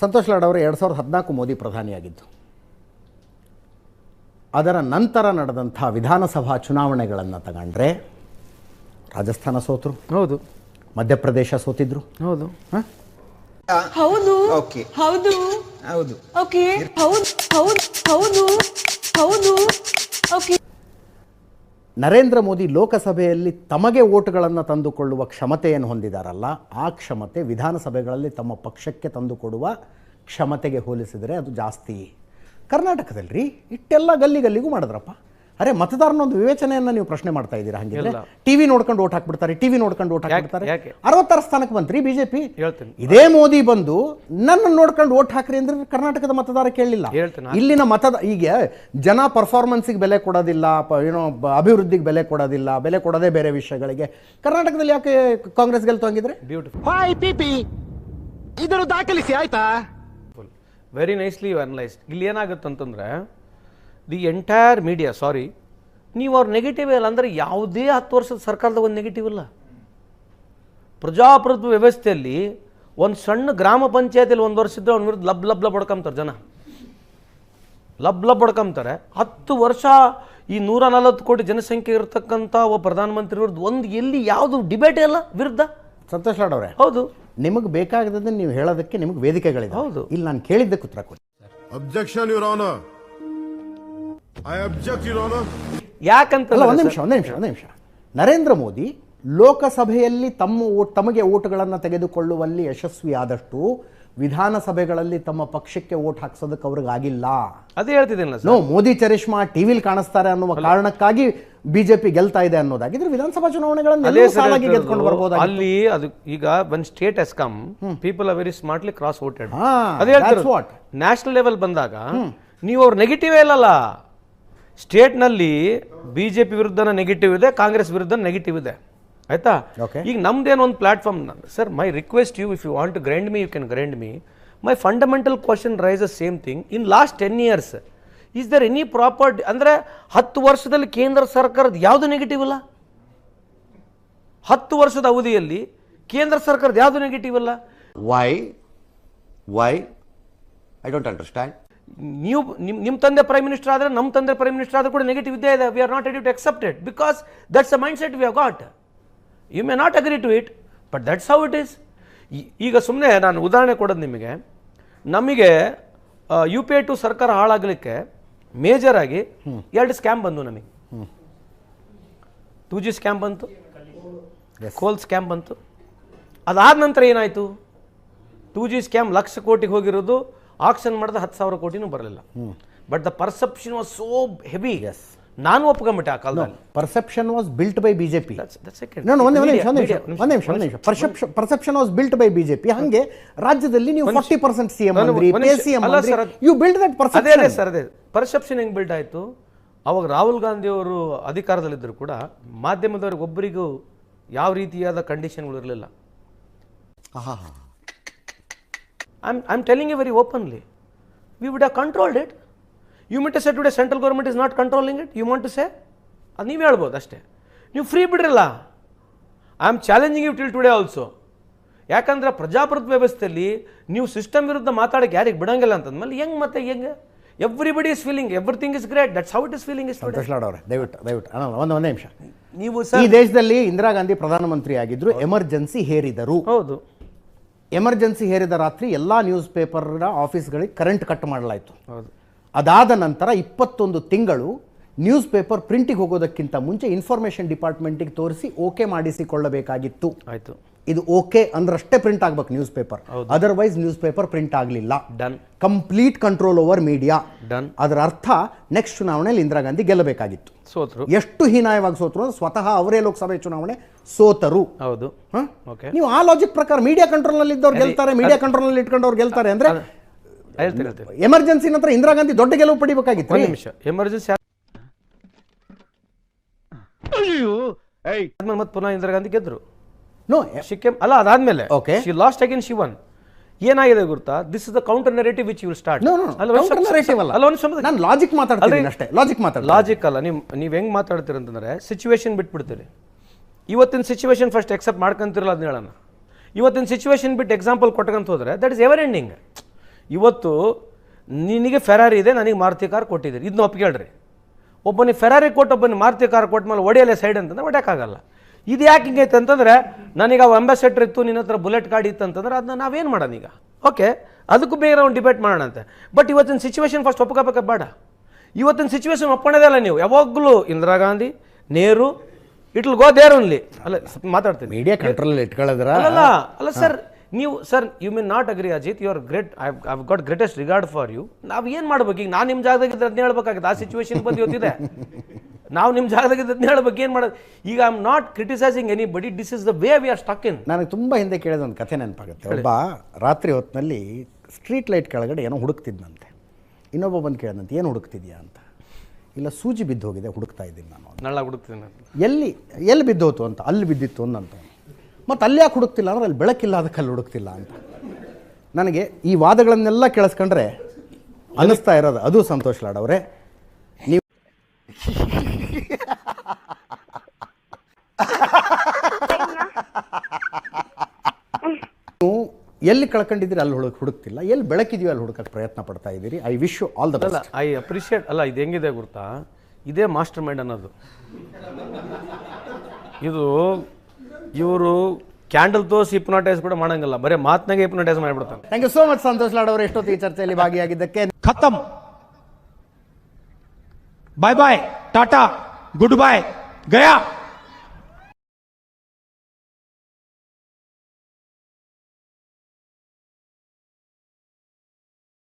ಸಂತೋಷ್ ಲಾಡ್ ಅವರು ಎರಡು ಸಾವಿರದ ಹದಿನಾಲ್ಕು ಮೋದಿ ಪ್ರಧಾನಿಯಾಗಿದ್ದು. ಅದರ ನಂತರ ನಡೆದಂಥ ವಿಧಾನಸಭಾ ಚುನಾವಣೆಗಳನ್ನು ತಗೊಂಡ್ರೆ ರಾಜಸ್ಥಾನ ಸೋತರು. ಹೌದು. ಮಧ್ಯಪ್ರದೇಶ ಸೋತಿದ್ರು. ಹೌದು. ಹಾಂ? ಹೌದು. ಓಕೆ. ಹೌದು. ಹೌದು. ಓಕೆ. ಹೌದು. ಹೌದು. ಹೌದು. ಹೌದು. ಓಕೆ. ನರೇಂದ್ರ ಮೋದಿ ಲೋಕಸಭೆಯಲ್ಲಿ ತಮಗೆ ಓಟುಗಳನ್ನು ತಂದುಕೊಳ್ಳುವ ಕ್ಷಮತೆಯನ್ನು ಹೊಂದಿದಾರಲ್ಲ, ಆ ಕ್ಷಮತೆ ವಿಧಾನಸಭೆಗಳಲ್ಲಿ ತಮ್ಮ ಪಕ್ಷಕ್ಕೆ ತಂದುಕೊಡುವ ಕ್ಷಮತೆಗೆ ಹೋಲಿಸಿದರೆ ಅದು ಜಾಸ್ತಿ. ಕರ್ನಾಟಕದಲ್ಲಿ ರೀ ಇಟ್ಟೆಲ್ಲ ಗಲ್ಲಿ ಗಲ್ಲಿಗೂ ಮಾಡಿದ್ರಪ್ಪ. ಅರೆ ಮತದಾರನ ಒಂದು ವಿವೇಚನೆಯನ್ನ ನೀವು ಪ್ರಶ್ನೆ ಮಾಡ್ತಾ ಇದ್ದೀರಾ ಹಂಗಿದ್ರೆ? ಟಿವಿ ನೋಡ್ಕೊಂಡು ಓಟ್ ಹಾಕ್ಬಿಡ್ತಾರೆ ಟಿವಿ ನೋಡ್ಕೊಂಡು ಓಟ್ ಹಾಕ್ಬಿಡ್ತಾರೆ. ಯಾಕೆ? ಅರವತ್ತಾರ ಸ್ಥಾನಕ್ಕೆ ಬಂತ್ರಿ ಬಿಜೆಪಿ? ಹೇಳ್ತೀನಿ. ಇದೇ ಮೋದಿ ಬಂದು ನನ್ನ ನೋಡ್ಕೊಂಡು ಓಟ್ ಹಾಕ್ರಿ ಅಂದ್ರೆ ಕರ್ನಾಟಕದ ಮತದಾರ ಕೇಳಲಿಲ್ಲ. ಇಲ್ಲಿನ ಮತದ ಈಗ ಜನ ಪರ್ಫಾರ್ಮೆನ್ಸ್ಗೆ ಬೆಲೆ ಕೊಡೋದಿಲ್ಲ ಏನೋ ಅಭಿವೃದ್ಧಿಗೆ ಬೆಲೆ ಕೊಡೋದಿಲ್ಲ ಬೆಲೆ ಕೊಡೋದೇ ಬೇರೆ ವಿಷಯಗಳಿಗೆ. ಕರ್ನಾಟಕದಲ್ಲಿ ಯಾಕೆ ಕಾಂಗ್ರೆಸ್ ಗೆಲ್ತು ಹಂಗಿದ್ರೆ? ಬ್ಯೂಟಿಫುಲ್ ದಾಖಲಿಸಿ ಆಯ್ತಾ? ವೆರಿ ನೈಸ್ಲಿ ಯು ಅನಲೈಸ್ ಇಲ್ಲಿ ಏನಾಗುತ್ತೆ ಅಂತಂದರೆ ದಿ ಎಂಟೈರ್ ಮೀಡಿಯಾ ಸಾರಿ ನೀವು ಅವ್ರು ನೆಗೆಟಿವ್ ಇಲ್ಲ ಅಂದರೆ ಯಾವುದೇ ಹತ್ತು ವರ್ಷದ ಸರ್ಕಾರದ ಒಂದು ನೆಗೆಟಿವ್ ಇಲ್ಲ. ಪ್ರಜಾಪ್ರಭುತ್ವ ವ್ಯವಸ್ಥೆಯಲ್ಲಿ ಒಂದು ಸಣ್ಣ ಗ್ರಾಮ ಪಂಚಾಯತಿಯಲ್ಲಿ ಒಂದು ವರ್ಷ ಇದ್ದರೆ ಅವ್ನ ವಿರುದ್ಧ ಲಬ್ ಲಬ್ ಲಬ್ ಹೊಡ್ಕೊಂತಾರೆ ಜನ. ಲಬ್ ಲಬ್ ಹೊಡ್ಕೊಂತಾರೆ. ಹತ್ತು ವರ್ಷ ಈ ನೂರ ನಲವತ್ತು ಕೋಟಿ ಜನಸಂಖ್ಯೆ ಇರತಕ್ಕಂಥ ಒಬ್ಬ ಪ್ರಧಾನಮಂತ್ರಿ ವಿರುದ್ಧ ಒಂದು ಎಲ್ಲಿ ಯಾವುದು ಡಿಬೇಟ್ ಇಲ್ಲ ವಿರುದ್ಧ? ಸಂತೋಷ್ ಲಾಡ್ ಅವರೇ ಹೌದು. ನಿಮಗೆ ಬೇಕಾಗದನ್ನ ನೀವು ಹೇಳೋದಕ್ಕೆ ನಿಮಗೆ ವೇದಿಕೆಗಳಿದೆ ಹೌದು. ಇಲ್ಲಿ ನಾನು ಕೇಳಿದ್ದಕ್ಕೆ ಉತ್ತರ ಕೊಡಿ. Objection, Your Honor. I object, Your Honor. ಯಾಕಂತ ಅಲ್ಲ ಒಂದು ನಿಮಿಷ ಒಂದು ನಿಮಿಷ ಒಂದು ನಿಮಿಷ. ನರೇಂದ್ರ ಮೋದಿ ಲೋಕಸಭೆಯಲ್ಲಿ ತಮ್ಮ ಓಟ್ ತಮಗೆ ಓಟ್ಗಳನ್ನು ತೆಗೆದುಕೊಳ್ಳುವಲ್ಲಿ ಯಶಸ್ವಿಯಾದಷ್ಟು ವಿಧಾನಸಭೆಗಳಲ್ಲಿ ತಮ್ಮ ಪಕ್ಷಕ್ಕೆ ಓಟ್ ಹಾಕ್ಸೋದಕ್ಕೆ ಅವ್ರಿಗೆ ಆಗಿಲ್ಲ. ಅದೇ ಹೇಳ್ತಿದ್ದೀನಲ್ಲ ಸರ್. ನೋ ಮೋದಿ ಚರಿಷ್ಮಾ ಟಿವಿಲಿ ಕಾಣಿಸ್ತಾರೆ ಅನ್ನುವ ಕಾರಣಕ್ಕಾಗಿ ಬಿಜೆಪಿ ಗೆಲ್ತಾ ಇದೆ ಅನ್ನೋದಾಗಿದ್ರೆ ವಿಧಾನಸಭಾ ಚುನಾವಣೆಗಳನ್ನು ಸಾಲಾಗಿ. ಗೆದ್ಕೊಂಡು ಬರ್ಬೋದಾಗಿತ್ತು. ಅಲ್ಲಿ ಅದು ಈಗ ಒಂದು state as come people are very smartly cross voted. National level ಬಂದಾಗ ನೀವು ಅವ್ರ ನೆಗೆಟಿವ್ ಇಲ್ಲಲ್ಲ. ಸ್ಟೇಟ್ನಲ್ಲಿ ಬಿ ಜೆ ಪಿ ವಿರುದ್ಧನ ನೆಗೆಟಿವ್ ಇದೆ ಕಾಂಗ್ರೆಸ್ ವಿರುದ್ಧ ನೆಗೆಟಿವ್ ಇದೆ. ಆಯ್ತಾ. ಈಗ ನಮ್ದೇನು ಒಂದು platform sir my request you if you want to grind me you can grind me my fundamental question rise a same thing in last ten years is there any property ಅಂದರೆ ಹತ್ತು ವರ್ಷದಲ್ಲಿ ಕೇಂದ್ರ ಸರ್ಕಾರದ ಯಾವುದು ನೆಗೆಟಿವ್ ಇಲ್ಲ? ಹತ್ತು ವರ್ಷದ ಅವಧಿಯಲ್ಲಿ ಕೇಂದ್ರ ಸರ್ಕಾರದ ಯಾವುದು ನೆಗೆಟಿವ್ ಅಲ್ಲ why why I don't understand. ನೀವು ನಿಮ್ ನಿಮ್ಮ ತಂದೆ ಪ್ರೈಮ್ ಮಿನಿಸ್ಟರ್ ಆದರೆ ನಮ್ಮ ತಂದೆ ಪ್ರೈಮ್ ಮಿನಿಸ್ಟರ್ ಆದರೂ ಕೂಡ ನೆಗೆಟಿವ್ ಇದ್ದೇ ಇದೆ. We are not ready to accept it because that's a mind set we have got you may not agree to it but that's how it is ಈಗ ಸುಮ್ಮನೆ ನಾನು ಉದಾಹರಣೆ ಕೊಡೋದು ನಿಮಗೆ. ನಮಗೆ ಯು ಪಿ ಐ ಟು ಸರ್ಕಾರ ಹಾಳಾಗಲಿಕ್ಕೆ ಮೇಜರ್ ಆಗಿ ಎರಡು ಸ್ಕ್ಯಾಮ್ ಬಂದು ನಮಗೆ. ಟೂ ಜಿ ಸ್ಕ್ಯಾಮ್ ಬಂತು. ಕೋಲ್ ಸ್ಕ್ಯಾಮ್ ಬಂತು. ಅದಾದ ನಂತರ ಏನಾಯಿತು? ಟೂ ಜಿ ಸ್ಕ್ಯಾಮ್ ಲಕ್ಷ ಕೋಟಿಗೆ ಹೋಗಿರೋದು. ಆಕ್ಷನ್ ಮಾಡಿದ ಹತ್ತು ಸಾವಿರ ಕೋಟಿನೂ ಬರಲಿಲ್ಲ. But the perception was so heavy ನಾನು ಒಪ್ಕೊಂಬಿಟ್ಟೆ ಆ ಕಾಲದಲ್ಲಿ. Perception was built by BJP. ನಾನು ಒಂದೇ ಒಂದು ನಿಮಿಷ Media, ಒಂದು ನಿಮಿಷ media, ಒಂದು ನಿಮಿಷ. ಒಂದು ನಿಮಿಷ perception perception was built by BJP ಹಂಗೆ ರಾಜ್ಯದಲ್ಲಿ ನೀವು ಫಾರ್ಟಿ ಪರ್ಸೆಂಟ್ ಸಿ ಎಂ ಅಂದ್ರಿ ಸಿ ಯು ಬಿಲ್ಡ್ ದಟ್ ಅದೇ ಪರ್ಸೆಪ್ಷನ್ ಸರ್ ಅದೇ. ಪರ್ಸೆಪ್ಷನ್ ಹೆಂಗೆ ಬಿಲ್ಡ್ ಆಯ್ತು? ಅವಾಗ ರಾಹುಲ್ ಗಾಂಧಿ ಅವರು ಅಧಿಕಾರದಲ್ಲಿದ್ದರು ಕೂಡ ಮಾಧ್ಯಮದವ್ರಿಗೆ ಒಬ್ಬರಿಗೂ ಯಾವ ರೀತಿಯಾದ ಕಂಡೀಷನ್ಗಳು ಇರಲಿಲ್ಲ. I am telling you very openly we would have controlled it you might say today central government is not controlling it you want to say ಅದು ನೀವು ಹೇಳ್ಬೋದು ಅಷ್ಟೇ. ನೀವು free ಬಿಡ್ರಲ್ಲ. I am challenging you till today also ಯಾಕಂದ್ರೆ ಪ್ರಜಾಪ್ರಭುತ್ವ ವ್ಯವಸ್ಥೆಯಲ್ಲಿ ನೀವು system ವಿರುದ್ಧ ಮಾತಾಡಕ್ಕೆ ಯಾರಿಗೆ ಬಿಡಂಗಿಲ್ಲ ಅಂತಂದ್ಮೇಲೆ ಹೆಂಗೆ ಮತ್ತೆ ಹೆಂಗೆ? Everybody is feeling everything is great that's how it is feeling is ಅವರೇ ದಯವಿಟ್ಟು ದಯವಿಟ್ಟು. ಅಲ್ಲ ಒಂದು ಒಂದೇ ನಿಮಿಷ. ನೀವು ಈ ದೇಶದಲ್ಲಿ ಇಂದಿರಾ ಗಾಂಧಿ ಪ್ರಧಾನಮಂತ್ರಿ ಆಗಿದ್ರು ಎಮರ್ಜೆನ್ಸಿ ಹೇರಿದರು. ಹೌದು. ಎಮರ್ಜೆನ್ಸಿ ಹೇರಿದ ರಾತ್ರಿ ಎಲ್ಲ ನ್ಯೂಸ್ ಪೇಪರ್ನ ಆಫೀಸ್ಗಳಿಗೆ ಕರೆಂಟ್ ಕಟ್ ಮಾಡಲಾಯಿತು. ಅದಾದ ನಂತರ ಇಪ್ಪತ್ತೊಂದು ತಿಂಗಳು ನ್ಯೂಸ್ ಪೇಪರ್ ಪ್ರಿಂಟಿಗೆ ಹೋಗೋದಕ್ಕಿಂತ ಮುಂಚೆ ಇನ್ಫಾರ್ಮೇಷನ್ ಡಿಪಾರ್ಟ್ಮೆಂಟಿಗೆ ತೋರಿಸಿ ಓಕೆ ಮಾಡಿಸಿಕೊಳ್ಳಬೇಕಾಗಿತ್ತು. ಆಯ್ತು. ಇದು ಓಕೆ ಅಂದ್ರಷ್ಟೇ ಪ್ರಿಂಟ್ ಆಗ್ಬೇಕು news paper otherwise news paper print ಆಗಲಿಲ್ಲ. Done complete control over media done ಅದರ ಅರ್ಥ ನೆಕ್ಸ್ಟ್ ಚುನಾವಣೆಯಲ್ಲಿ ಇಂದಿರಾ ಗಾಂಧಿ ಗೆಲ್ಲಬೇಕಾಗಿತ್ತು. ಸೋತರು. ಎಷ್ಟು ಹೀನಾಯವಾಗಿ ಸೋತರು ಸ್ವತಃ ಅವರೇ ಲೋಕಸಭೆ ಚುನಾವಣೆ ಸೋತರು. ಹೌದು. ಹ? ಓಕೆ ನೀವು ಆ ಲಾಜಿಕ್ ಪ್ರಕಾರ ಮೀಡಿಯಾ ಕಂಟ್ರೋಲ್ನಲ್ಲಿ ಇದ್ದವ್ರು ಗೆಲ್ತಾರೆ ಮೀಡಿಯಾ ಕಂಟ್ರೋಲ್ನಲ್ಲಿ ಇಟ್ಕೊಂಡವ್ರು ಗೆಲ್ತಾರೆ ಅಂದ್ರೆ ಎಮರ್ಜೆನ್ಸಿ ನಂತರ ಇಂದಿರಾ ಗಾಂಧಿ ದೊಡ್ಡ ಗೆಲುವು ಪಡಿಬೇಕಾಗಿತ್ತು ಒಂದು ನಿಮಿಷ. ಎಮರ್ಜೆನ್ಸಿ ಮತ್ತೆ ಪುನಃ ಇಂದಿರಾ ಗಾಂಧಿ ಗೆದ್ರು. ನೋ ಶಿಕೆಮ್ ಅಲ್ಲ ಅದಾದ್ಮೇಲೆ. Okay she lost again she won ಏನಾಗಿದೆ ಗೊತ್ತಾ this is the counter narrative which will start no ಅಲ್ಲ ಒಂದು ನಾನು ಲಾಜಿಕ್ ಮಾತಾಡ್ತೀನಿ ಅಷ್ಟೇ. ಲಾಜಿಕ್ ಮಾತಾಡ ಲಾಜಿಕ್ ಅಲ್ಲ. ನೀವು ನೀವು ಹೆಂಗ್ ಮಾತಾಡ್ತೀರ ಅಂತಂದ್ರೆ ಸಿಚುವೇಶನ್ ಬಿಟ್ಬಿಡ್ತೀರಿ. ಇವತ್ತಿನ ಸಿಚುವೇಶನ್ ಫಸ್ಟ್ ಎಕ್ಸೆಪ್ಟ್ ಮಾಡ್ಕೊಂತಿರಲ್ಲ ಅದನ್ನ ಹೇಳೋಣ. ಇವತ್ತಿನ ಸಿಚುವೇಶನ್ ಬಿಟ್ಟು ಎಕ್ಸಾಂಪಲ್ ಕೊಟ್ಕೊಂತ ಹೋದ್ರೆ ದಟ್ ಇಸ್ ಎವರ್ ಎಂಡಿಂಗ್ ಇವತ್ತು ನಿನಗೆ ಫೆರಾರಿ ಇದೆ ನನಗೆ ಮಾರುತಿ ಕಾರ್ ಕೊಟ್ಟಿದ್ದೀರಿ. ಇದನ್ನ ಒಪ್ಕೇಳ್ರಿ ಒಬ್ಬನಿಗೆ ಫೆರಾರಿ ಕೊಟ್ಟು ಒಬ್ಬನಿಗೆ ಮಾರುತಿ ಕಾರ್ ಕೊಟ್ಟ ಮೇಲೆ ಒಡೆಯಲ್ಲೇ ಸೈಡ್ ಅಂತಂದ್ರೆ ಹೊಡ್ಯೋಕ್ಕಾಗಲ್ಲ ಇದು ಯಾಕೆ ಹಿಂಗೈತೆ ಅಂತಂದ್ರೆ ನನಗೆ ಅವು ಅಂಬಾಸೆಡ್ರ್ ಇತ್ತು ನಿನ್ನ ಹತ್ರ ಬುಲೆಟ್ ಗಾಡಿ ಇತ್ತು ಅಂತಂದ್ರೆ ಅದನ್ನ ನಾವೇನು ಮಾಡೋಣ ಈಗ? ಓಕೆ ಅದಕ್ಕೂ ಬೇರೆ ಒಂದು ಡಿಬೇಟ್ ಮಾಡೋಣಂತೆ. ಬಟ್ ಇವತ್ತಿನ ಸಿಚುವೇಶನ್ ಫಸ್ಟ್ ಒಪ್ಕೋಬೇಕ ಬೇಡ. ಇವತ್ತಿನ ಸಿಚುವೇಶನ್ ಒಪ್ಪಣದೇ ಅಲ್ಲ ನೀವು. ಯಾವಾಗಲೂ Indira Gandhi Nehru it'll will go there only ಅಲ್ಲ ಸ್ವಲ್ಪ ಮಾತಾಡ್ತೀನಿ. ಮೀಡಿಯಾ ಕಂಟ್ರೋಲ್ ಇಟ್ಕೊಳ್ಳೋದ್ರ? ಅಲ್ಲ ಅಲ್ಲ ಸರ್ ನೀವು sir you mean not agree Ajit you are great I have got greatest regard for you ನಾವು ಏನು ಮಾಡ್ಬೇಕು? ಈಗ ನಾನು ನಿಮ್ಮ ಜಾಗದಾಗಿದ್ದರೆ ಅದನ್ನ ಹೇಳ್ಬೇಕಾಗುತ್ತೆ. ಆ ಸಿಚುವೇಶನ್ ಬಂದು ಇವತ್ತಿದೆ. ನಾವು ನಿಮ್ಮ ಜಾಗದಾಗ ಹೇಳೋ ಹೇಳ್ಬೇಕು ಏನು ಮಾಡೋದು? ಈಗ I am not criticising anybody this is the way we are stuck in ನನಗೆ ತುಂಬ ಹಿಂದೆ ಕೇಳಿದ ಒಂದು ಕಥೆ ನೆನಪಾಗುತ್ತೆ. ಒಬ್ಬ ರಾತ್ರಿ ಹೊತ್ತಿನಲ್ಲಿ ಸ್ಟ್ರೀಟ್ ಲೈಟ್ ಕೆಳಗಡೆ ಏನೋ ಹುಡುಕ್ತಿದ್ನಂತೆ. ಇನ್ನೊಬ್ಬ ಬಂದು ಕೇಳಿದಂತೆ ಏನು ಹುಡುಕ್ತಿದ್ಯಾ? ಅಂತ. ಇಲ್ಲ ಸೂಜಿ ಬಿದ್ದು ಹೋಗಿದೆ ಹುಡುಕ್ತಾ ಇದ್ದೀನಿ ನಾನು. ನಳ ನಳ್ಳ ಹುಡುಕ್ತೀನಿ ಎಲ್ಲಿ ಎಲ್ಲಿ ಬಿದ್ದೋತು ಅಂತ. ಅಲ್ಲಿ ಬಿದ್ದಿತ್ತು ಅಂದಂತ. ಮತ್ತು ಅಲ್ಲಿ ಯಾಕೆ ಹುಡುಕ್ತಿಲ್ಲ? ಅಂದ್ರೆ ಅಲ್ಲಿ ಬೆಳಕಿಲ್ಲ ಅದಕ್ಕೆ ಅಲ್ಲಿ ಹುಡುಕ್ತಿಲ್ಲ ಅಂತ. ನನಗೆ ಈ ವಾದಗಳನ್ನೆಲ್ಲ ಕೇಳಿಸ್ಕೊಂಡ್ರೆ ಅನ್ನಿಸ್ತಾ ಇರೋದು. ಅದು ಸಂತೋಷ್ ಲಾಡ್ ಅವರೇ. ನೀವು ನೀವು ಎಲ್ಲಿ ಕಳ್ಕೊಂಡಿದ್ದೀರಿ ಅಲ್ಲಿ ಹುಡುಕ್ ಹುಡುಕ್ತಿಲ್ಲ. ಎಲ್ಲಿ ಬೆಳಕಿದೀವಿ ಅಲ್ಲಿ ಹುಡುಕಕ್ಕೆ ಪ್ರಯತ್ನ ಪಡ್ತಾ ಇದ್ದೀರಿ. I wish you all the best I appreciate ಅಲ್ಲ ಇದು ಹೆಂಗಿದೆ ಗುರ್ತಾ? ಇದೇ ಮಾಸ್ಟರ್ ಮೈಂಡ್ ಅನ್ನೋದು. ಇದು ಇವರು ಕ್ಯಾಂಡಲ್ ತೋರಿಸಿ ಇಪ್ನಾಟೈಸ್ ಕೂಡ ಮಾಡಂಗಿಲ್ಲ. ಬರೀ ಮಾತ್ನಾಗೆ ಇಪ್ನಾಟೈಸ್ ಮಾಡಿಬಿಡ್ತಾನೆ thank you so much Santosh Lad ಅವರು ಎಷ್ಟೊತ್ತು ಈ ಚರ್ಚೆಯಲ್ಲಿ ಭಾಗಿಯಾಗಿದ್ದಕ್ಕೆ. ಖತಮ್. Bye bye Tata good bye गया।